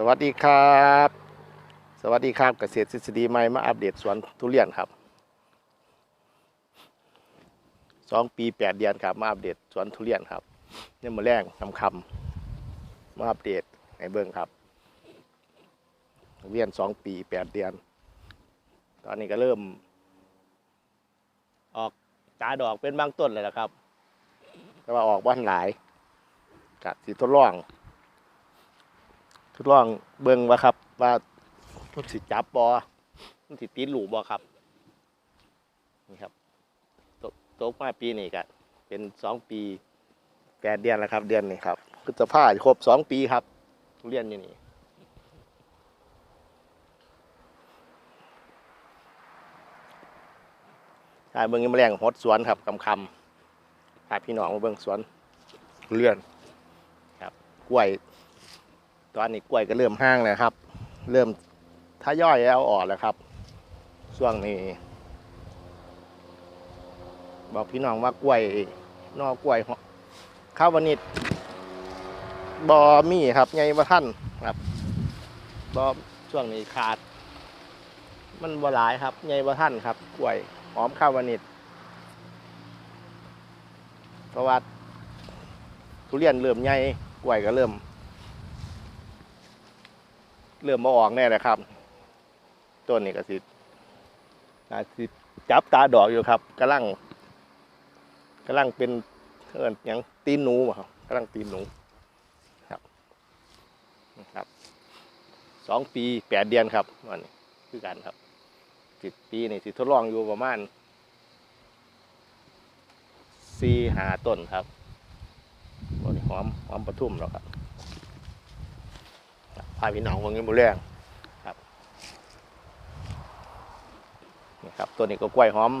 สวัสดีครับ สวัสดีครับเกษตรทฤษฎีใหม่มาอัปเดตสวนทุเรียนครับสองปีแปดเดือนครับมาอัปเดตสวนทุเรียนครับเนี่ยมาแรงคำคำมาอัปเดตในเบิ้งครับทุเรียนสองปีแปดเดือน ตอนนี้ก็เริ่ม ออกตาดอกเป็นบางต้นเลยนะครับ แต่ว่าออกบ้านหลายกะสิทดลอง ทดลองเบิ่งว่าครับ ว่ามันสิจับบอมันสิติดหลูบอครับ นี่ครับโตกตกมาปีนี้ก็เป็นสองปีแปดเดือนแล้วครับ เดือนนี้ครับพฤษภาครบสองปีครับทุเรียนอยู่นี่ถ่เบิ่งยังแมลงหดสวนครับคำคำๆถ่าพี่น้องมาเบิ่งสวนทุเรียนครับกล้วย ตอนนี้กล้วยก็เริ่มห้างแล้วครับ เริ่มถ้าย่อยแล้วออกแล้วครับ ช่วงนี้ บอกพี่น้องว่ากล้วยนอกกล้วยหาะข้าววานิดบอมี่ครับไงว่าท่านครับบอช่วงนี้ขาด มันบหลายครับไงว่าท่านครับกล้วยหอมข้าววานิดเพราะว่าทุเรียนเริ่มใหญ่กล้วยก็เริ่ม เริ่มมาออกแน่เลยครับต้นนี้ก็สิอาสิจับตาดอกอยู่ครับกำลังกำลังเป็นเอินยังตีนหนูครับกำลังตีนหนูครับนะครับสองปีแปดเดือนครับวันนี้คือกันครับสิบปีนี่สิทดลองอยู่ประมาณสี่หาต้นครับบนหอมหอมปทุมแล้วครับ พาพี่น้องวงเงินบุเรื่องครับนี่ครับตัวนี้ก็กล้วยหอม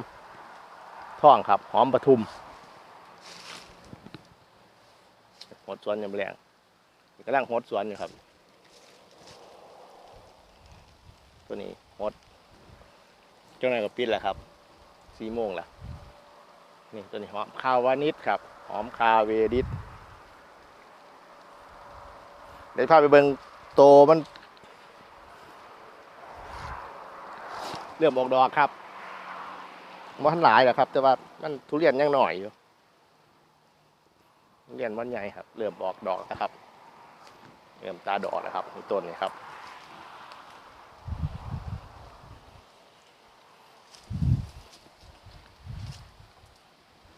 ท่องครับ หอมปทุมหดสวนยำแรงนี่กำลังหดสวนอยู่ครับ ตัวนี้หดเจ้าหน้าก็ปิดแล้วครับสี่โมงแล้วนี่ตัวนี้หอมคาวานิดครับ หอมคาเวดิสเดี๋ยวพาไปเบิ่ง โตมัน เริ่มออกดอกครับมันหลายแหละครับ แต่ว่ามันทุเรียนยังหน่อยอยู่ทุเรียนมันใหญ่ครับ เริ่มออกดอกนะครับ เริ่มตาดอกนะครับต้นนี้ครับ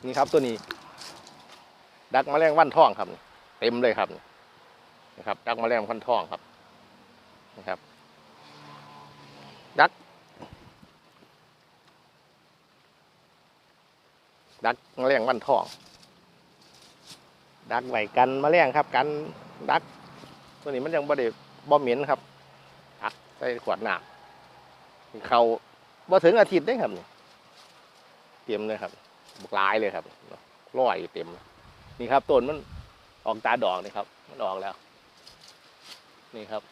นี่ครับตัวนี้ ดักมแมลงวันทองครับ เต็มเลยครับนี่นะครับ ดักมแมลงพันทองครับ นะครับดักดักแมลงวันทอง ดักไหวกันแมลงครับ กันดักตัวนี้มันยังบ่ได้บ่เหม็นครับอักใส่ขวดน้ำเขาบ่ถึงอาทิตย์ได้ครับนี่เต็มเลยครับบกลายเลยครับร้อยเต็ม นี่ครับต้นมันออกตาดอกนี่ครับ มันออกแล้ว นี่ครับ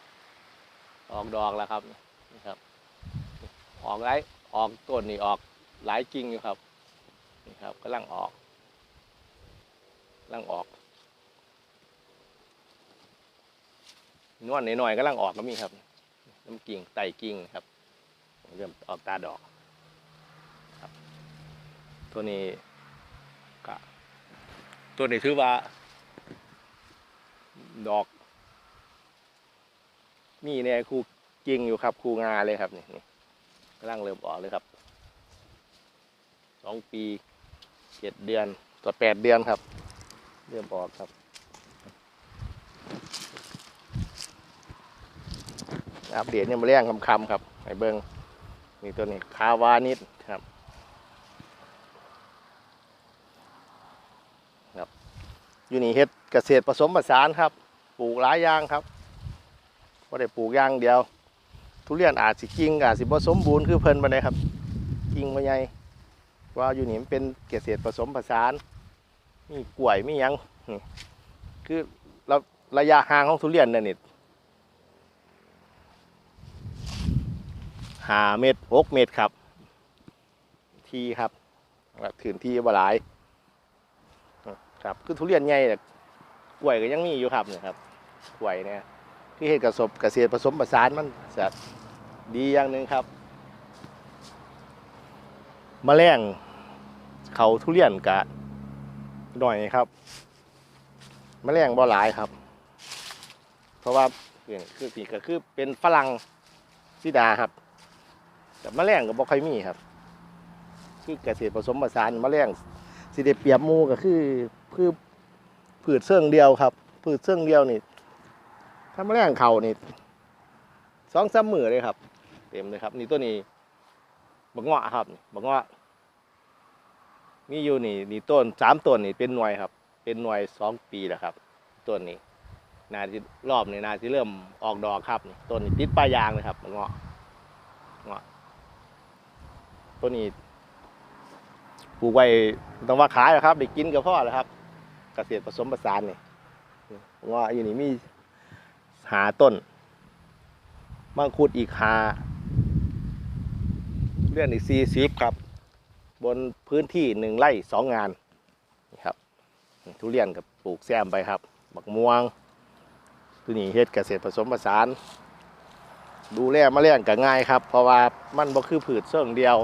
ออกดอกแล้วครับนี่ครับ ออกไรออกต้นนี่ออกหลายกิ่งอยู่ครับนี่ครับกำลังออกกำลังออกนวลหน่อยๆกำลังออกก็มีครับน้ำกิ่งไต่กิ่งครับเริ่มออกตาดอกครับ ตัวนี้ก็ตัวนี้ถือว่า ดอก มีเนี่ยครูจริงอยู่ครับครูงาเลยครับนี่นี่กำลังเริ่มออกเลยครับสองปีเจ็ดเดือนต่อแปดเดือนครับ เริ่มออกครับอัปเดตเนี่ยมาเรียงคำคำครับไอ้เบิงนี่ตัวนี้คาวานิดครับครับ อยู่นี่เฮ็ดเกษตรผสมผสานครับ ปลูกหลายอย่างครับ บ่าได้ปลูกย่างเดียว ทุเรียนอาจสิกิ่งอาจสิบ่สมบูรณ์คือเพิ่นบ่ได้ครับ กิ่งบ่ใหญ่ว่าอยู่นี่มันเป็นเกษตรผสมผสาน มีกล้วยมียังคือเราระยะห่างของทุเรียนเนี่ยนี่ห้าเมตรหกเมตรครับ ที่ครับถืนที่บ่หลายครับ คือทุเรียนใหญ่แต่กล้วยก็ยังมีอยู่ครับเนี่ยครับกล้วยเนี่ย คือเฮ็ดกระสบเกษตรผสมผสานมันจะดีอย่างหนึ่งครับมแมลงเขาทุเรียนกะหน่อยครับมแมลงบ่หลายครับ เพราะว่าคือคือสีก็คือเป็นฝรั่งซิดาครับ แต่มแมลงก็บ่ค่อยมีครับ คือเกษตรผสมผสานแมลงสิได้เปียบมูก็คือคือพืชเสื่องเดียวครับ พืชเสื่องเดียวนี่ ถ้าแมลงเขานี่สองสามมือเลยครับ เต็มเลยครับ นี่ตัวนี้บักเงาะครับบักเงาะมีอยู่นี่นี่ต้นสามต้นนี่เป็นหน่วยครับ เป็นหน่วยสองปีแล้วครับต้นนี้นาที่รอบนี่นาที่เริ่มออกดอกครับต้นนี้ติดปลายยางเลยครับบักเงาะเงาะต้นนี้ปลูกไว้ต้องว่าขายแล้วครับได้กินกับพ่อแล้วครับ เกษตรผสมผสานนี่เงาะอยู่นี่มี หาต้นมังคุดอีกหาเลื่อนอีกสี่สิบครับ บนพื้นที่หนึ่งไร่สองงานนี่ครับทุเรียนกับปลูกแซมไปครับบักม่วงตัวนี้เฮ็ดเกษตรผสมผสาน ดูแลแมลงก็ง่ายครับ เพราะว่ามันบ่คือผืชเสื่องเดียว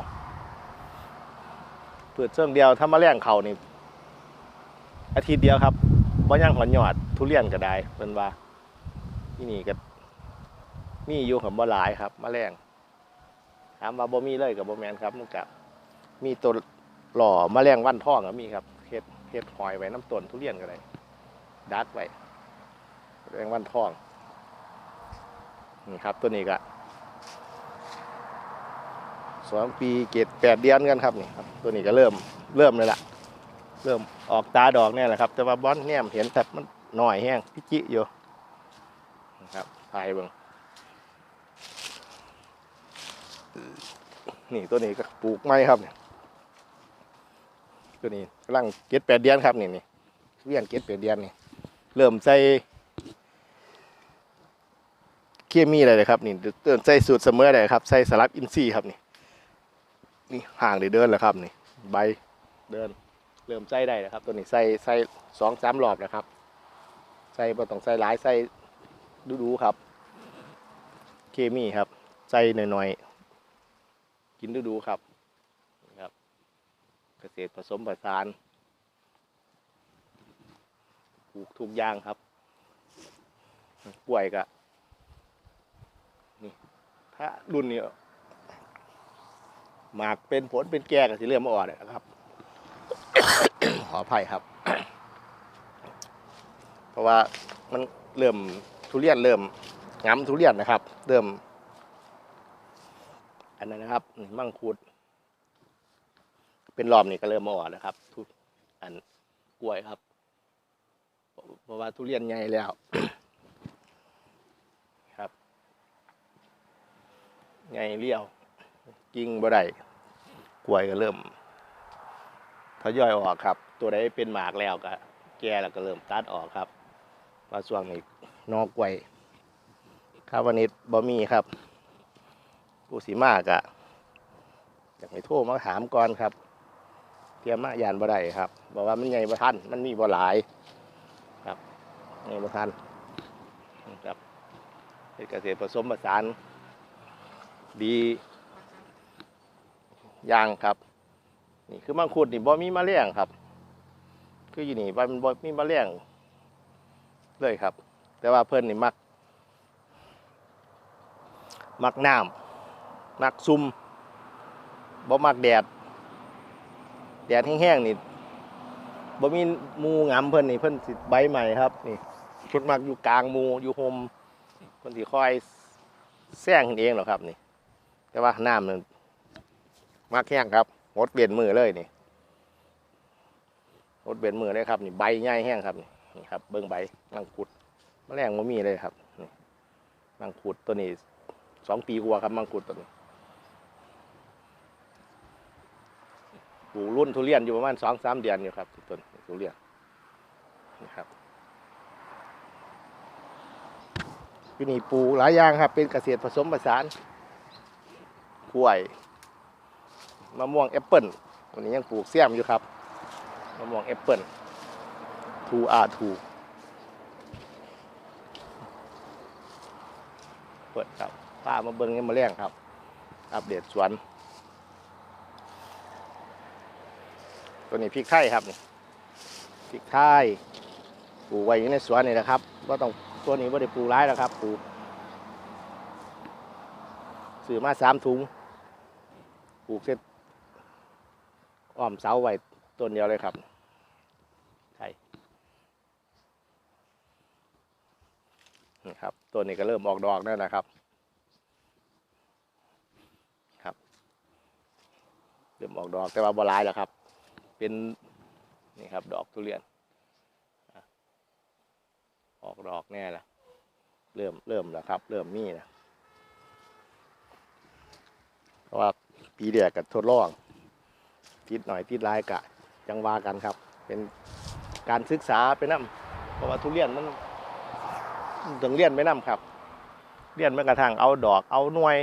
ผืชเสื่องเดียวถ้าแมลงเขานี่อาทิตย์เดียวครับบ่ยังหอนหยอดทุเรียนก็ได้เป็นว่า ที่นี่ก็มีอยู่กับบ่หลายครับมแมลงถามว่าบ่มีเลยกับบ่แมนครับมันกับมีตัวหล่อมแมลงวันท่องก็มีครับเฮ็ดเฮ็ดหอยไว้น้ำต้นทุเรียนก็ได้ดักไว้แมลงวันท่องนี่ครับตัวนี้ก็สองปีเกตแปดเดือนกันครับนี่ครับ ตัวนี้ก็เริ่มเริ่มเลยล่ะเริ่มออกตาดอกเนี่ยแหละครับ แต่ว่าบอนแนมเห็นแต่มันหน่อยแห้งพิจิอยู่ ถ่ายเบิ่งนี่ตัวนี้ก็ปลูกไม้ครับเนี่ยตัวนี้กำลังเก็ดแปดเดือนครับนี่นี่เวียนเก็ดแปดเดือนนี่เริ่มใส่เคมีอะไรเลยครับนี่เริ่มใส่สูตรเสมอเลยครับใส่สลับอินทรีครับนี่นี่ห่างได้เดินแล้วครับนี่ใบเดินเริ่มใส่ได้แล้วครับ ตัวนี้ใส่ใส่สองสามรอบแล้วครับ ใส่บ่ต้องใส่หลายใส่ ดูๆครับ เคมีครับใส่หน่อยๆ กินดูๆครับครับ เกษตรผสมผสานปลูกทุกอย่างครับป่วยกะนี่ถ้ารุ่นนี้หมากเป็นผลเป็นแก่ก็สิเริ่มมาอ่อนแล้วครับ ขออภัยครับ เพราะว่ามันเริ่ม ทุเรียนเริ่มงำทุเรียนนะครับ เริ่ม อันนั้นนะครับมังคุด เป็นรอบนี่ก็เริ่มมาอ่อนแล้วครับทุอันกล้วยครับเพราะว่าทุเรียนใหญ่แล้วครับใหญ่เลี้ยวกิ่งบ่ได้กล้วยก็เริ่มทยอยออกครับ ตัวใดเป็นหมากแล้วก็แก่แล้วก็เริ่มตัดออกครับมาส่วงนี้ นอกกล้วยข้าววันนี้บ่มีครับผู้สีมากอะอยากให้โทรมาถามก่อนครับเตรียมมายานบ่ได้ครับ บอกว่ามันใหญ่บ่ทันมันมีบ่หลายครับใหญ่บ่ทันครับเป็นเกษตรผสมผสานดียางครับ นี่คือมังคุดนี่บ่มีแมลงครับ คืออยู่นี่บ่มันบ่มีแมลงเลยครับ แต่ว่าเพิ่นนี่มัก มักน้ำมักซุ่มบ่มักแดด แดดแห้งๆนี่บ่มีมูงามเพิ่นนี่เพิ่นสิใบใหม่ครับ นี่เพิ่นมักอยู่กลางมูอยู่โฮมเพิ่นสิคอยแซงขึ้นเองหรอกครับนี่ แต่ว่าน้ำนั่นมักแห้งครับงดเปลี่ยนมือเลยนี่งดเปลี่ยนมือเลยครับนี่ใบใหญ่แห้งครับนี่ครับ เบิ่งใบมังคุด มแมลงบ่มีเลยครับนี่มังคุดตัวนี้สองปีกว่าครับมังคุดตัวนี้ปลูกรุ่นทุเรียนอยู่ประมาณสองสามเดือนอยู่ครับต้นทุเรียนนะครับที่นี่ปลูกหลายอย่างครับ เป็นเกษตรผสมผสานกล้วยมะม่วงแอปเปิลวันนี้ยังปลูกเสี่ยมอยู่ครับมะม่วงแอปเปิลทูอาทู เปิดครับพามาเบิ้งยังมาเลี้ยงครับ อัปเดตสวน ตัวนี้พริกไทยครับนี่พริกไทยปลูกไว้อยู่ในสวนนี่นะครับก็ต้องตัวนี้ไม่ได้ปลูกร้ายแล้วครับปลูกซื้อมาสามถุงปลูกเสร็จอ้อมเสาไว้ต้นเดียวเลยครับไทยนี่ครับ ต้นนี้ก็เริ่มออกดอกแล้วนะครับครับเริ่มออกดอกแต่ว่าบลายแล้วครับ เป็นนี่ครับดอกทุเรียน ออกดอกแน่ละเริ่มเริ่มแล้วครับ เริ่มมีนะเพราะว่าปีเดียกับทดลองติดหน่อยติดลายกะจังวากันครับ เป็นการศึกษาไปนํเพราะว่าทุเรียนมัน ต้องเรียนไปนํครับเรียนแม้กระทั่งเอาดอกเอาหน่วย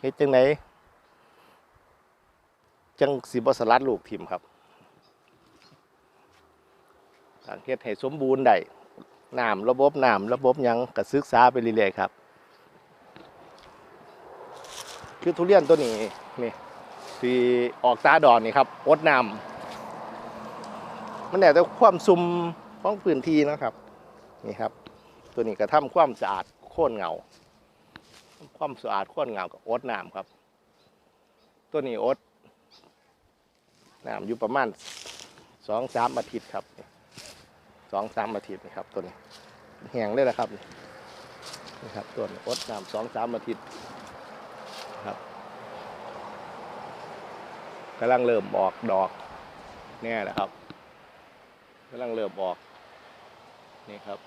เฮ็ดจังไหนจังสิบสลัดลูกทิมครับการเฮ็ดให้สมบูรณ์ได้น้ำระบบน้ำระบบยังก็ศึกษาไปเรื่อยๆครับ คือทุเรียนตัวนี้นี่ที่ออกตาดอนนี่ครับอดน้ำมันแล้วแต่ความซุ่มของพื้นที่นะครับ นี่ครับ ตัวนี้ก็ทำความสะอาดโค่นเงา ความสะอาดโค่นเงากับอดน้ำครับ ตัวนี้อดน้ำอยู่ประมาณสองสามอาทิตย์ครับสองสามอาทิตย์นะครับตัวนี้แห้งเลยนะครับนี่ครับตัวนี้อดน้ำสองสามอาทิตย์ครับกำลังเริ่มออกดอกแน่นะครับกำลังเริ่มออกนี่ครับ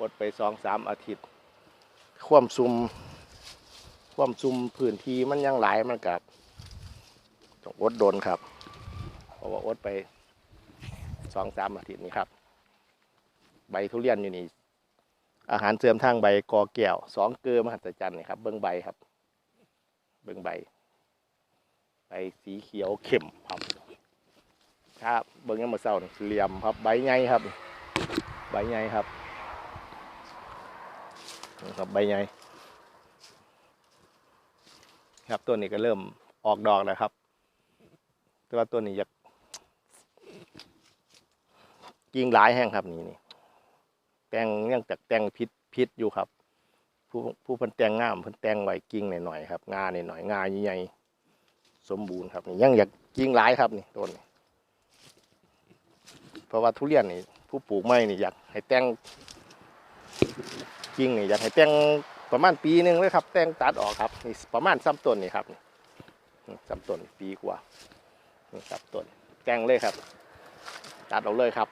อดไปสองสามอาทิตย์ ความซุมความซุมพื้นที่มันยังหลายมันกับต้องอดโดนครับเพราะว่าอดไปสองสามอาทิตย์นี้ครับ ใบทุเรียนอยู่นี่อาหารเสริมทางใบกอแก้วสองเกลือมหัศจรรย์นี่ครับ เบิ้องใบครับ เบิ้องใบใบสีเขียวเข้มครับครับเบิ้องยังมาเศร้าเหลี่ยมครับ ใบใหญ่ครับ ใบใหญ่ครับ นะครับใบใหญ่ครับตัวนี้ก็เริ่มออกดอกแล้วครับ แต่ว่าตัวนี้อยากกิ่งหลายแห้งครับนี่นี่แตงยังจากแตงพิษพิษอยู่ครับ ผู้ผู้เพันแตงงามเพันแตงไวกิ่งหน่อยๆครับงาหน่อยๆงาใหญ่ๆสมบูรณ์ครับนี่ยังอยากกิ่งหลายครับนี่ต้นนี้เพราะว่าทุเรียนนี่ผู้ปลูกไม้นี่อยากให้แตง จริงนี่อยากให้แต่งประมาณปีหนึ่งเลยครับ แต่งตัดออกครับนี่ประมาณซ้ำต้นนี่ครับซ้ำต้นปีกว่านี่ครับต้นแต่งเลยครับ ตัดออกเลยครับ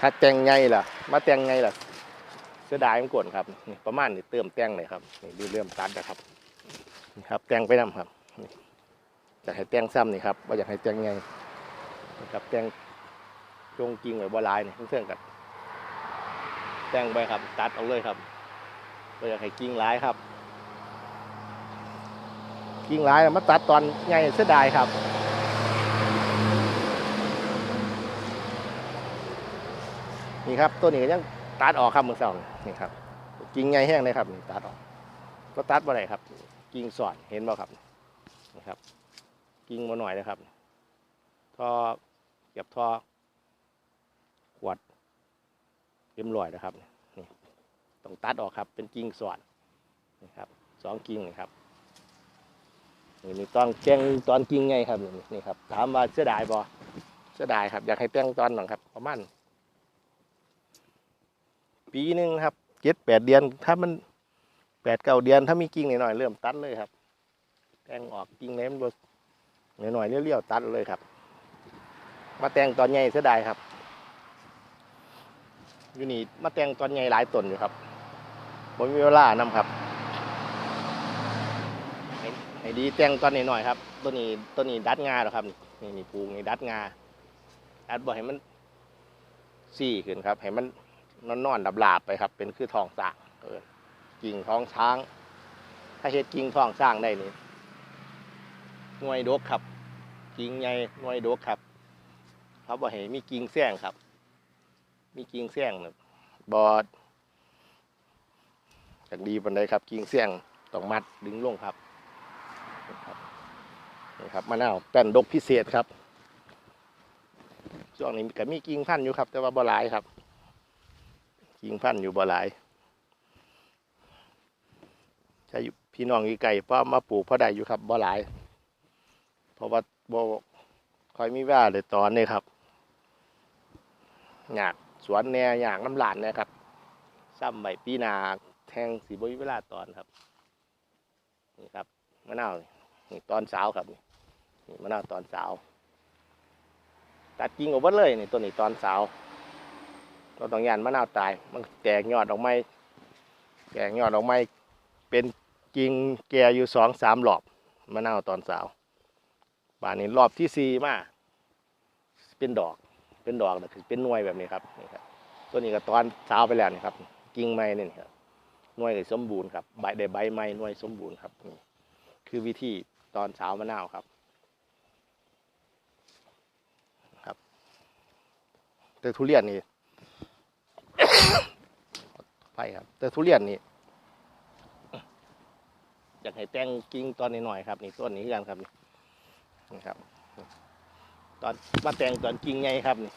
ถ้าแต่งไงล่ะ มาแต่งไงล่ะเสียดายมันกวนครับนี่ประมาณนี่เติมแต่งเลยครับนี่ดูเริ่มตัดนะครับนี่ครับ แต่งไปนํครับอยากให้แต่งซ้ำนี่ครับว่าอยากให้แต่งไงนี่ครับแต่งจงกิ่งไว้บ่หลายนี่เพื่อนๆกัน แต่งไปครับ ตัดเอาเลยครับก็อยากให้กิ่งร้ายครับ กิ่งร้ายมาตัดตอนไงเสียดายครับนี่ครับตัวนี้ก็ยังตัดออกครับมือสองนี่ครับกิ่งไงแห้งเลยครับนี่ตัดออกก็ตัดมาไหนครับ กิ่งสอนเห็นบ่ครับนี่ครับ กิ่งมาหน่อยนะครับท่อเก็บท่อขวด เรียบร้อยนะครับนี่ต้องตัดออกครับ เป็นกิ่งสวนนี่ครับสองกิ่งนี่ครับนี่มีตอนแกงตอนกิ่งไงครับนี่นี่ครับถามว่าเสียดายบ่เสียดายครับ อยากให้แป้งตอนหน่อยครับประมาณปีหนึ่งครับเจ็ดแปดเดือนถ้ามันแปดเก้าเดือนถ้ามีกิ่งหน่อยๆเริ่มตัดเลยครับแตงออกกิ่งเล็มหน่อยๆเลี้ยวๆตัดเลยครับ มาแตงตอนใหญ่เสียดายครับ อยู่นี่มาแต่งตอนใหญ่หลายต้นอยู่ครับผมมีเวลานำครับให้ดีแต่งตอนนี้หน่อยครับตัวนี้ตัวนี้ดัดงาหรอครับนี่นี่ปลูกนี่ดัดงาดัดบ่ให้มันซี่ขึ้นครับ ให้มันนอนนอนดับลาบไปครับ เป็นคือทองสางเออกิ่งทองช้าง ถ้าเฮ็ดกิ่งทองสร้างได้นี่หน่วยดกครับ กิ่งใหญ่หน่วยดกครับเขาบ่ให้มีกิ่งแซงครับ มีกิ่งแซงเนี่ยบอดจากดีปันไดครับ กิ่งเสียงต้องมัดดึงลงครับนี่ครับนี่ครับมะนาวแป้นดกพิเศษครับช่วงนี้ก็มีกิ่งพันอยู่ครับ แต่ว่าบ่หลายครับ กิ่งพันอยู่บ่หลายใช่พี่น้องอีไก่พ่อมาปลูกพ่อได้อยู่ครับบ่หลาย เพราะว่าบ่คอยมีวลาเลยตอนนี้ครับอยาก สวนแหน่อย่ากน้ำหลานนะครับซ้ำใบปีนาแทงสีบริเวลาตอนครับนี่ครับมะนาวนี่ตอนเช้าครับนี่นี่มะนาวตอนเช้าตัดกิ่งออกหมดเลยนี่ตัวนี้ตอนเช้าเราต้องยานมะนาวตายมันแตกยอดออกไม้แตกยอดออกไม้เป็นกิ่งแก่อยู่สองสามหลอบมะนาวตอนเช้าบานนี้รอบที่สี่มาเป็นดอก เป็นดอกนะคือเป็นหน่วยแบบนี้ครับนี่ครับตัวนี้ก็ตอนเช้าไปแล้วนี่ครับกิ่งไม้นี่ครับหน่วยสมบูรณ์ครับใบได้ใบไม้หน่วยสมบูรณ์ครับนี่คือวิธีตอนเช้ามะนาวครับครับ แต่ทุเรียนนี่ไปครับ แต่ทุเรียนนี่อยากให้แต่งกิ่งตอนนี้หน่อยครับ นี่ต้นนี้คือกันครับนี่นี่ครับ ตอนมาแต่งตอนกิ่งไงครับนี่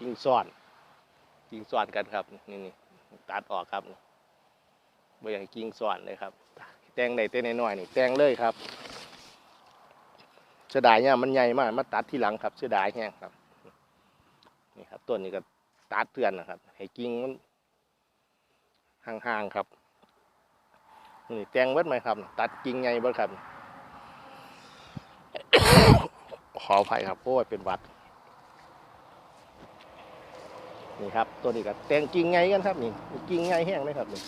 กิ่งซ่อนกิ่งสอนกันครับนี่นี่ตัดออกครับบ่อย่างกิ่งสอนเลยครับ แต่งได้เต้นน้อยๆนี่แต่งเลยครับเสดายเนี่ยมันใหญ่มากมาตัดที่หลังครับเสดายแห้งครับนี่ครับต้นนี้ก็ตัดเตือนนะครับให้กิ่งมันห่างๆครับนี่แต่งเบิดไหมครับ ตัดกิ่งใหญ่เบิดครับ ข ออภัยครับเพราะว่าเป็นวัด นี่ครับ ตัวนี้ก็แต่งกิ่งไงกันครับนี่กิ่งไงแห้งเลยครับนี่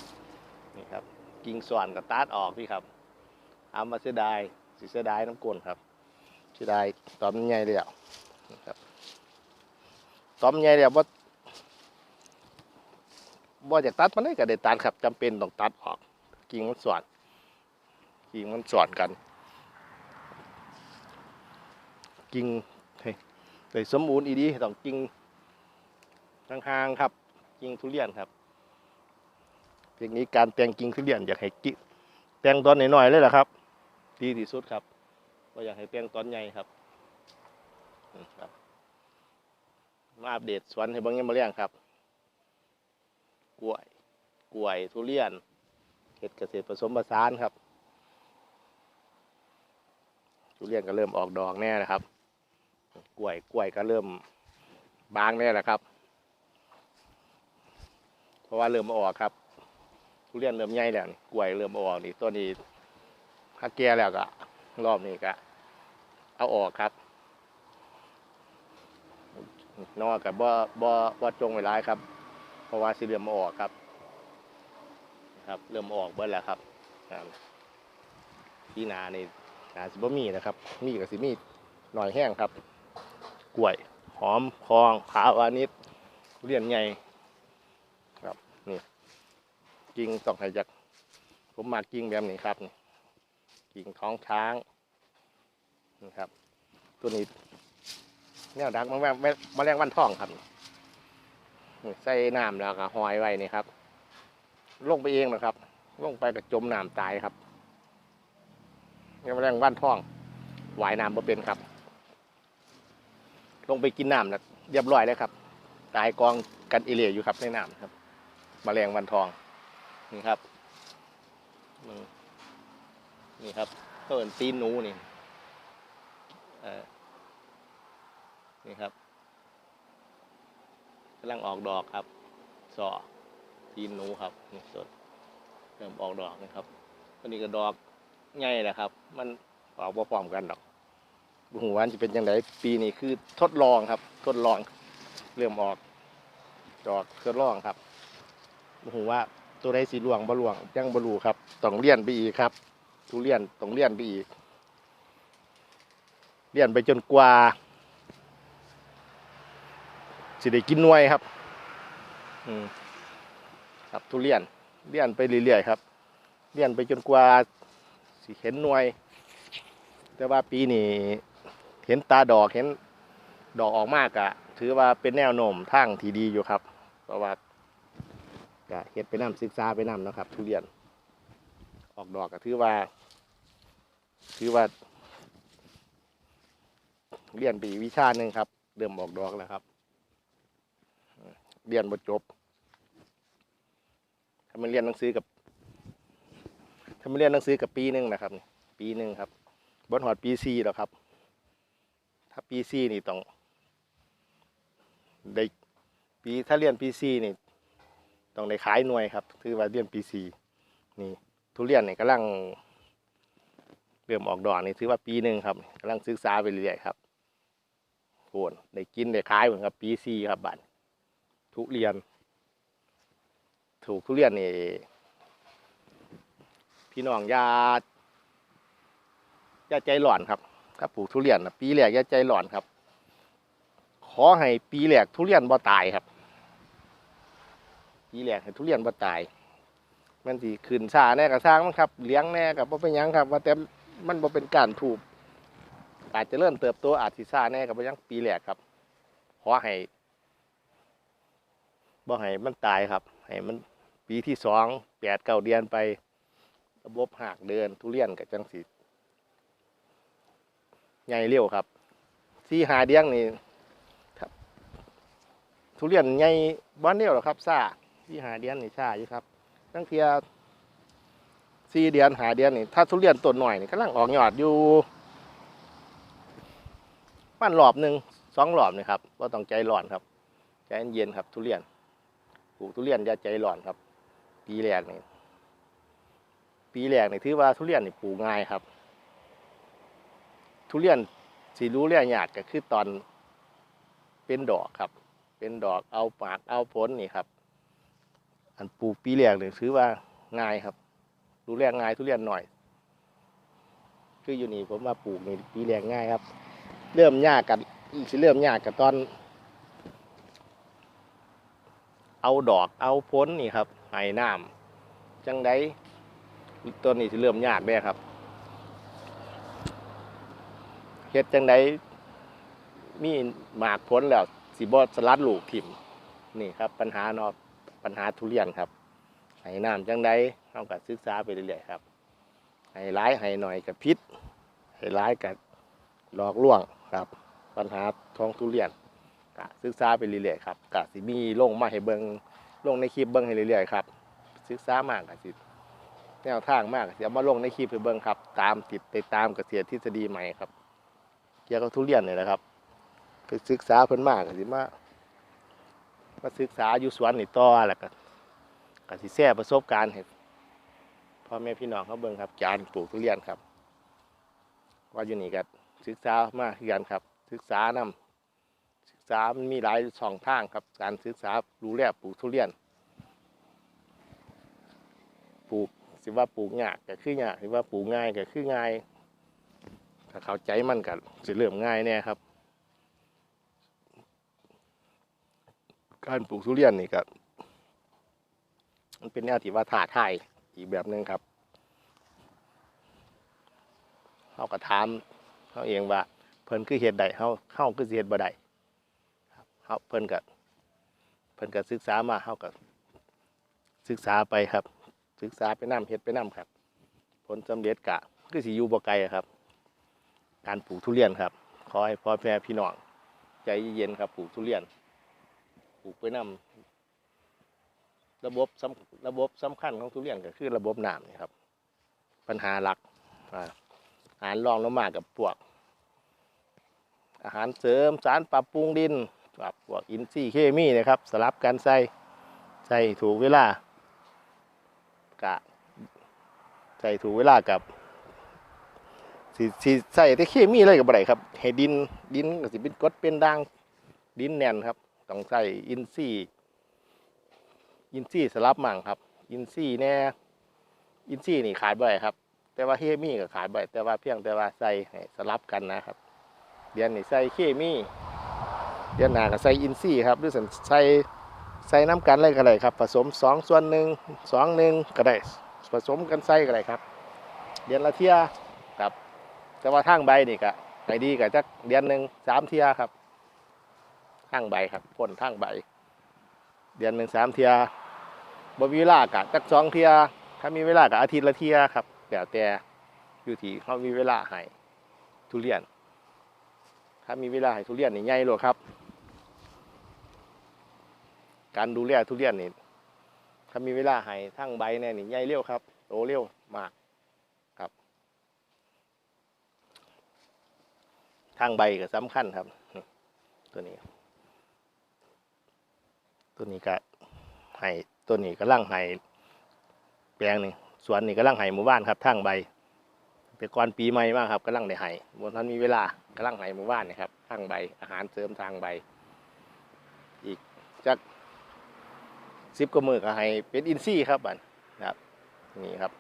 นี่ครับ กิ่งส่วนกับตัดออกพี่ครับเอามาเสียดายสิเสียดายน้ำกลนครับเสียดายตอมใหญ่เลยอะนี่ครับตอมใหญ่เลยว่าบ่อยากตัดมันได้ก็ได้ตัดครับจำเป็นต้องตัดออก กิ่งมันส่วนกิ่งมันส่วนกัน กิ่งเฮ้ยสมบูรณ์อีดีต้องกิ่งห่างๆครับ กิ่งทุเรียนครับเทคนิคการแต่งกิ่งทุเรียนอยากให้กิ่งแต่งตอนหน่อยๆเลยแหละครับ ดีที่สุดครับก็อยากให้แต่งตอนใหญ่ครับมครับ มาอัปเดตสวนให้บางยังมาเลี้ยงครับ กล้วย กล้วยทุเรียนเห็ดเกษตรผสมผสานครับ ทุเรียนก็เริ่มออกดอกแน่นะครับ กล้วยกล้วยก็เริ่มบางแน่แหละครับ เพราะว่าเริ่มออกครับทุเรียนเริ่มใหญ่แล้วนี่กล้วยเริ่มออกนี่ตัวนี้ถ้าแก่แล้วก็รอบนี้ก็เอาออกครับนอกกับบ่บ่บ่จงไว้ร้ายครับ เพราะว่าสิเริ่มออกครับ ครับ เริ่มออกเบิดแล้วครับครับที่นานี่นาสิบ่มีนะครับ มีกับสิมีหน่อยแห้งครับ กล้วย หอมคองขาวานิดเรียนใหญ่ครับนี่กิ่งต้องให้จากผมมากิ่งแบบนี้ครับนี่กิ่งท้องช้างนี่ครับ ตัวนี้เนี่ยดักมาแมงแมลงวันทองครับใส่น้ำแล้วก็หอยไว้นี่ครับ ลงไปเองนะครับ ลงไปก็จมน้ำตายครับเนี่ยแมลงวันทองว่ายน้ำมาเป็นครับ ลงไปกินน้ำแล้วเรียบร้อยแล้วครับ ตายกองกันอิเลียอยู่ครับในน้ำครับมแมลงวันทองนี่ครับนี่ครับก็เป็นตีนหนูนี่นี่ครับกำลังออกดอกครับสอตีนหนูครับนี่สดเริ่มออกดอกนะครับอันนี้ก็ดอกใหญ่แหละครับ มันออกพร้อมกันดอก หัวานจะเป็นยังไงปีนี้คือทดลองครับ ทดลองเริ่มออกดอกทดลองครับบุหัว่าตัวใดสีหลวงบ่หลวงยังบ่รู้ครับต้องเลี่ยนไปอีกครับ ทุเรียนต้องเลี่ยนไปอีกเลี่ยนไปจนกว่าสิได้กินหน่วยครับ อืมครับทุเรียนเลี่ยนไปเรื่อยๆครับเลี่ยนไปจนกว่าสิเห็นหน่วย แต่ว่าปีนี้ เห็นตาดอกเห็นดอกออกมากอะถือว่าเป็นแนวโน้มทางที่ดีอยู่ครับ เพราะว่าก็เฮ็ดไปนํศึกษาไปนํนะครับ ทุเรียน ออกดอกก็ถือว่า ถือว่าเรียนปีวิชาหนึ่งครับ เริ่มออกดอกแล้วครับเรียนบทจบ ถ้ามันเรียนหนังสือกับ ถ้ามันเรียนหนังสือกับปีหนึ่งนะครับ ปีหนึ่งครับบนหอดปีซีแล้วครับ ถ้าปีซีนี่ต้องได้ปีถ้าเรียนปีซีนี่ต้องได้ขายหน่วยครับถือว่าเรียนปีซีนี่ทุเรียนนี่กำลังเริ่มออกดอกนี่ถือว่าปีหนึ่งครับกำลังศึกษาไปเรื่อยครับโหนได้กินได้ขายเหมือนกับปีซีครับบัดทุเรียน ถูกทุเรียนนี่พี่น้องยาย่าใจหลอนครับ ถ้าปลูกทุเรียนนะปีแรกอย่าใจหลอนครับ ขอให้ปีแรกทุเรียนบ่ตายครับ ปีแรกให้ทุเรียนบ่ตาย มันสิขึ้นชาแน่กับสร้างมันครับ เลี้ยงแน่กับบ่เป็นยังครับ ว่าแต่มันบ่เป็นการถูกอาจจะเริ่มเติบโตอาจสิชาแน่กับบ่ยังปีแรกครับ ขอให้บ่ให้มันตายครับให้มันปีที่สองแปดเก้าเดือนไประบบหากเดินทุเรียนกับจังสิ ใหญ่เร็วครับ ที่หาเดียงนี่ครับ ทุเรียนใหญ่บ้านเดียวหรอครับซ่าที่หาเดียนนี่ซ่าอยู่ครับตั้งเทียสี่เดือนหาเดือนนี่ถ้าทุเรียนต้นหน่อยนี่กำลังออกยอดอยู่ปั้นหลอบหนึ่งสองหลอบนี่ครับว่าต้องใจร้อนครับ ใจเย็นครับ ทุเรียนปลูกทุเรียนอย่าใจร้อนครับ ปีแรกนี่ปีแรกนี่ถือว่าทุเรียนนี่ปลูกง่ายครับ ทุเรียนสีรู้เรียกยากก็คือตอนเป็นดอกครับ เป็นดอกเอาปากเอาผลนี่ครับ อันปลูกปีแรกเลยถือว่าง่ายครับ ดูแลง่ายทุเรียนหน่อย คืออยู่นี่ผมมาปลูกนี่ปีแรกง่ายครับ เริ่มยากกันสิเริ่มยากกับตอน เอาดอกเอาพ้นนี่ครับไห้น้ำจังไดต้นนี้สิเริ่มยากแน่ครับ เฮ็ดจังไดมีหมากพ้นแล้วสิบอสลัดลูกถิ่มนี่ครับ ปัญหาเนาะปัญหาทุเรียนครับให้น้ำจังใดเฮาก็ศึกษาไปเรื่อยๆครับให้ร้ายให้หน่อยกับพิษให้ร้ายกับหลอกลวงครับ ปัญหาท้องทุเรียนก็ศึกษาไปเรื่อยๆครับก็สิมีลงมาให้เบิ่งลงในคลิปเบิ่งให้เรื่อยๆครับศึกษามากก็สิแนวทางมากก็สิเอามาลงในคลิปให้เบิ่งครับ ตามติดไปตามเกษตรทฤษฎีใหม่ครับ เกี่ยวกับทุเรียนนี่แหละครับ ไปศึกษาเพิ่นมากก็สิมามาศึกษาอยู่สวนนี่ต่อแหล้วก็ก็สิแชร์ประสบการณ์ให้พ่อแม่พี่น้องเขาเบิ่งครับการปลูกทุเรียนครับ ว่าอยู่นี่ก็ศึกษามาคือกันครับ ศึกษานำศึกษามันมีหลายช่องทางครับ การศึกษาดูแลปลูกทุเรียน ปลูกสิว่าปลูกยากก็คือยากสิว่าปลูกง่ายก็คือง่าย ถ้าเข้าใจมันก็สิเริ่มง่ายแน่ครับ การปลูกทุเรียนนี่ก็มันเป็นแนวที่ว่าท้าทายอีกแบบหนึ่งครับเขาก็ถามเขาเองว่า เพิ่นคือเหตุใดเขาเขาคือสิเหตุบ่ได้เขาเพิ่นก็เพิ่นก็ศึกษามาเขาก็ศึกษาไปครับ ศึกษาไปนํเฮ็ดไปนํครับ ผลสำเร็จกะคือสิอยู่บ่ไกลครับ การปลูกทุเรียนครับ ขอให้พ่อแม่พี่น้องใจเย็นครับปลูกทุเรียน ปลูกไปนำระบบระบบสำคัญของทุเรียนก็คือระบบน้ำนี่ครับ ปัญหาหลักอาอาหารรองลงมากับพวก อาหารเสริมสารปรับปรุงดินกับพวกอินทรีย์เคมีนะครับ สลับกันใส่ใส่ถูกเวลากะใส่ถูกเวลากับ สิสิใส่แต่เคมีเลยกับอะไรครับให้ดินดินก็สิเป็นกดเป็นด่างดินแน่นครับ ต้องใส่อินซี่อินซี่สลับมั่งครับ อินซี่แน่อินซี่นี่ขายบ่อยครับ แต่ว่าเคมีก็ขายบ่อยแต่ว่าเพียงแต่ว่าใส่สลับกันนะครับ เดือนนี้ใส่เคมีเดือนหน้าก็ใส่อินซี่ครับหรือใส่ใส่น้ำกันอะไรก็ได้ครับ ผสมสองส่วนหนึ่งสองหนึ่งก็ได้ผสมกันใส่ก็ได้ครับ เดือนละเที่ยครับ แต่ว่าทางใบนี่ก็ไปดีกับจักเดือนหนึ่งสามเทียครับทางใบครับพ่นทางใบ เดือนหนึ่งสามเทียบวิลากะจักสองเทียถ้ามีเวลาก็อาทิตย์ละเทียครับแล้วแต่อยู่ที่เขามีเวลาให้ทุเรียน ถ้ามีเวลาให้ทุเรียนนี่ใหญ่เลยครับ การดูแลทุเรียนนี่ถ้ามีเวลาให้ทั้งใบแน่นี่ใหญ่เร็วครับโตเร็วมากครับ ทางใบก็สำคัญครับ ตัวนี้ ตัวนี้ก็ให้ตัวนี้ก็ล่างให้แปลงนี่สวนนี่ก็ล่างให้หมู่บ้านครับทางใบแต่ก่อนปีใหม่มากครับก็ล่างได้ให้บนท่านมีเวลาก็ล่างให้หมู่บ้านนี่ครับทางใบอาหารเสริมทางใบ อีกจักสิบกว่ามือก็ให้เป็นอินซี่ครับบันนะครับนี่ครับ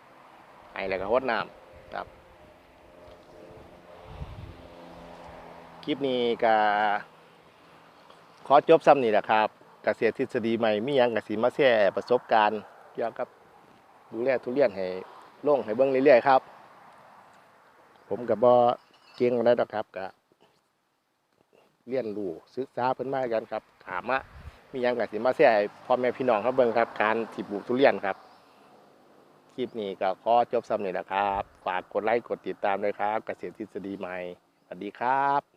ให้แล้วก็ฮดน้ำครับ คลิปนี้ก็ขอจบซ้ำนี่แหละครับเกษตรทฤษฎีใหม่มียังกสิมาแชร์ประสบการณ์เกี่ยวกับดูแลทุเรียนให้ล่งให้เบิ่งเรื่อยๆครับ ผมกับบ่เก่งอะไรดอกครับก็เรียนรู้ศึกษาเพิ่นมากันครับ ถามว่ามียังกสิมาแชร์ให้พ่อแม่พี่น้องครับเบิ่งครับ การที่ปลูกทุเรียนครับคลิปนี้ก็ขอจบซ้ำนี่แหละครับฝากกดไลค์กดติดตามด้วยครับ เกษตรทฤษฎีใหม่สวัสดีครับ